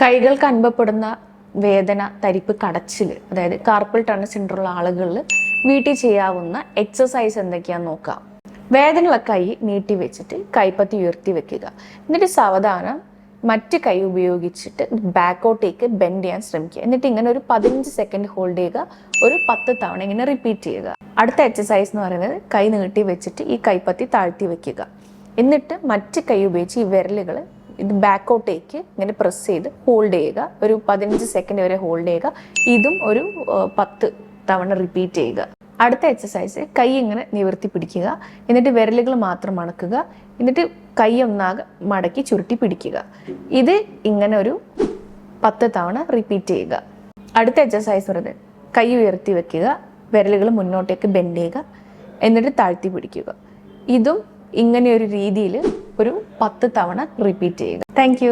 കൈകൾക്ക് അനുഭവപ്പെടുന്ന വേദന തരിപ്പ് കടച്ചിൽ അതായത് കാർപ്പൽ ടണൽ സിൻഡ്രുള്ള ആളുകളിൽ വീട്ടിൽ ചെയ്യാവുന്ന എക്സസൈസ് എന്തൊക്കെയാണെന്ന് നോക്കാം വേദനയുള്ള കൈ നീട്ടി വെച്ചിട്ട് കൈപ്പത്തി ഉയർത്തി വെക്കുക. എന്നിട്ട് സാവധാനം മറ്റ് കൈ ഉപയോഗിച്ചിട്ട് ബാക്കോട്ടേക്ക് ബെൻഡ് ചെയ്യാൻ ശ്രമിക്കുക. എന്നിട്ട് ഇങ്ങനെ ഒരു പതിനഞ്ച് സെക്കൻഡ് ഹോൾഡ് ചെയ്യുക. ഒരു പത്ത് തവണ ഇങ്ങനെ റിപ്പീറ്റ് ചെയ്യുക. അടുത്ത എക്സസൈസ് എന്ന് പറയുന്നത് കൈ നീട്ടി വെച്ചിട്ട് ഈ കൈപ്പത്തി താഴ്ത്തി വെക്കുക. എന്നിട്ട് മറ്റ് കൈ ഉപയോഗിച്ച് ഈ വിരലുകൾ ഇത് ബാക്കോട്ടേക്ക് ഇങ്ങനെ പ്രസ് ചെയ്ത് ഹോൾഡ് ചെയ്യുക. ഒരു പതിനഞ്ച് സെക്കൻഡ് വരെ ഹോൾഡ് ചെയ്യുക. ഇതും ഒരു പത്ത് തവണ റിപ്പീറ്റ് ചെയ്യുക. അടുത്ത എക്സസൈസ് കൈ ഇങ്ങനെ നിവർത്തി പിടിക്കുക. എന്നിട്ട് വിരലുകൾ മാത്രം മണക്കുക എന്നിട്ട് കൈ ഒന്നാകെ മടക്കി ചുരുട്ടി പിടിക്കുക. ഇത് ഇങ്ങനെ ഒരു പത്ത് തവണ റിപ്പീറ്റ് ചെയ്യുക. അടുത്ത എക്സസൈസ് പറയുന്നത് കൈ ഉയർത്തി വെക്കുക. വിരലുകൾ മുന്നോട്ടേക്ക് ബെൻഡ് ചെയ്യുക. എന്നിട്ട് താഴ്ത്തി പിടിക്കുക. ഇതും ഇങ്ങനെ ഒരു രീതിയിൽ ഒരു പത്ത് തവണ റിപ്പീറ്റ് ചെയ്യുക. താങ്ക്